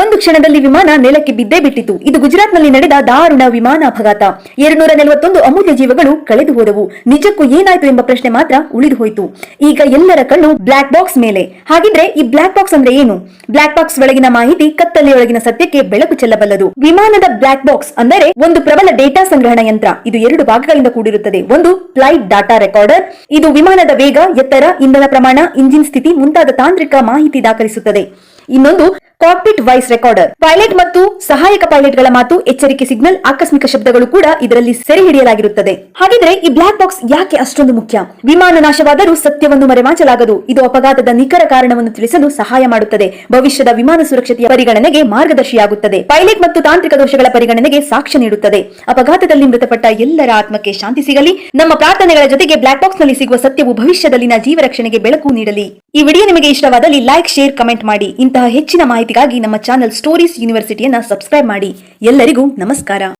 ಒಂದು ಕ್ಷಣದಲ್ಲಿ ವಿಮಾನ ನೆಲಕ್ಕೆ ಬಿದ್ದೇ ಬಿಟ್ಟಿತು. ಇದು ಗುಜರಾತ್ನಲ್ಲಿ ನಡೆದ ದಾರುಣ ವಿಮಾನ ಅಪಘಾತ. ಎರಡ್ನೂರ ನಲವತ್ತೊಂದು ಅಮೂಲ್ಯ ಜೀವಗಳು ಕಳೆದು ಹೋದವು. ನಿಜಕ್ಕೂ ಏನಾಯ್ತು ಎಂಬ ಪ್ರಶ್ನೆ ಮಾತ್ರ ಉಳಿದು ಹೋಯಿತು. ಈಗ ಎಲ್ಲರ ಕಣ್ಣು ಬ್ಲಾಕ್ ಬಾಕ್ಸ್ ಮೇಲೆ. ಹಾಗಿದ್ರೆ ಈ ಬ್ಲಾಕ್ ಬಾಕ್ಸ್ ಅಂದ್ರೆ ಏನು? ಬ್ಲಾಕ್ ಬಾಕ್ಸ್ ಒಳಗಿನ ಮಾಹಿತಿ ಕತ್ತಲೆಯೊಳಗಿನ ಸತ್ಯಕ್ಕೆ ಬೆಳಕು ಚೆಲ್ಲಬಲ್ಲದು. ವಿಮಾನದ ಬ್ಲಾಕ್ ಬಾಕ್ಸ್ ಅಂದರೆ ಒಂದು ಪ್ರಬಲ ಡೇಟಾ ಸಂಗ್ರಹಣ ಯಂತ್ರ. ಇದು ಎರಡು ಭಾಗಗಳಿಂದ ಕೂಡಿರುತ್ತದೆ. ಒಂದು ಫ್ಲೈಟ್ ಡಾಟಾ ರೆಕಾರ್ಡರ್. ಇದು ವಿಮಾನದ ವೇಗ, ಎತ್ತರ, ಇಂಧನ ಪ್ರಮಾಣ, ಇಂಜಿನ್ ಸ್ಥಿತಿ ಮುಂತಾದ ತಾಂತ್ರಿಕ ಮಾಹಿತಿ ದಾಖಲಿಸುತ್ತದೆ. ಇನ್ನೊಂದು ಕಾಕ್ಪಿಟ್ ವಾಯ್ಸ್ ರೆಕಾರ್ಡರ್ ಪೈಲಟ್ ಮತ್ತು ಸಹಾಯಕ ಪೈಲಟ್ಗಳ ಮಾತು ಎಚ್ಚರಿಕೆ ಸಿಗ್ನಲ್ ಆಕಸ್ಮಿಕ ಶಬ್ದಗಳು ಕೂಡ ಇದರಲ್ಲಿ ಸೆರೆ ಹಿಡಿಯಲಾಗಿರುತ್ತದೆ. ಹಾಗಿದ್ರೆ ಈ ಬ್ಲಾಕ್ ಬಾಕ್ಸ್ ಯಾಕೆ ಅಷ್ಟೊಂದು ಮುಖ್ಯ? ವಿಮಾನ ನಾಶವಾದರೂ ಸತ್ಯವನ್ನು ಮರೆಮಾಚಲಾಗದು. ಇದು ಅಪಘಾತದ ನಿಖರ ಕಾರಣವನ್ನು ತಿಳಿಸಲು ಸಹಾಯ ಮಾಡುತ್ತದೆ. ಭವಿಷ್ಯದ ವಿಮಾನ ಸುರಕ್ಷತೆಯ ಪರಿಗಣನೆಗೆ ಮಾರ್ಗದರ್ಶಿಯಾಗುತ್ತದೆ. ಪೈಲಟ್ ಮತ್ತು ತಾಂತ್ರಿಕ ದೋಷಗಳ ಪರಿಗಣನೆಗೆ ಸಾಕ್ಷ್ಯ ನೀಡುತ್ತದೆ. ಅಪಘಾತದಲ್ಲಿ ಮೃತಪಟ್ಟ ಎಲ್ಲರ ಆತ್ಮಕ್ಕೆ ಶಾಂತಿ ಸಿಗಲಿ. ನಮ್ಮ ಪ್ರಾರ್ಥನೆಗಳ ಜೊತೆಗೆ ಬ್ಲಾಕ್ ಬಾಕ್ಸ್ನಲ್ಲಿ ಸಿಗುವ ಸತ್ಯವು ಭವಿಷ್ಯದಲ್ಲಿನ ಜೀವ ರಕ್ಷಣೆಗೆ ಬೆಳಕು ನೀಡಲಿ. ಈ ವಿಡಿಯೋ ನಿಮಗೆ ಇಷ್ಟವಾದಲ್ಲಿ ಲೈಕ್ ಶೇರ್ ಕಮೆಂಟ್ ಮಾಡಿ. ಇಂತಹ ಹೆಚ್ಚಿನ ಮಾಹಿತಿಗಾಗಿ ನಮ್ಮ ಚಾನೆಲ್ ಸ್ಟೋರೀಸ್ ಯೂನಿವರ್ಸಿಟಿಯನ್ನು ಸಬ್ಸ್ಕ್ರೈಬ್ ಮಾಡಿ. ಎಲ್ಲರಿಗೂ ನಮಸ್ಕಾರ.